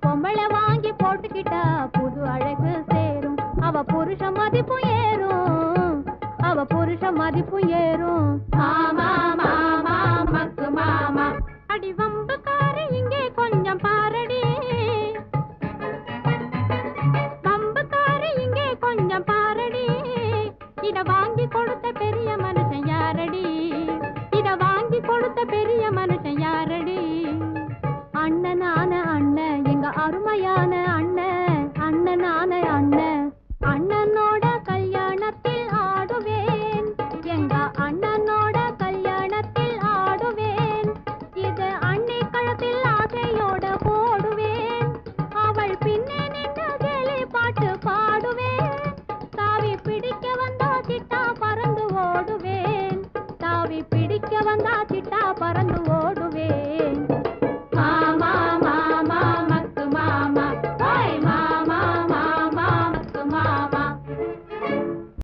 பொம்பளை வாங்கி போட்டுக்கிட்டா புது அழகு சேரும். அவ புருஷ மதிப்பு ஏறும். அவ புருஷ மதிப்பு ஏறும். மாமா மாமா மக்கு மாமா. அடி வம்புக்கார இங்கே கொஞ்சம் பாரடி. வம்புக்கார இங்கே கொஞ்சம் பெரிய மனுஷன் யாரடி? அண்ணன் அருமையான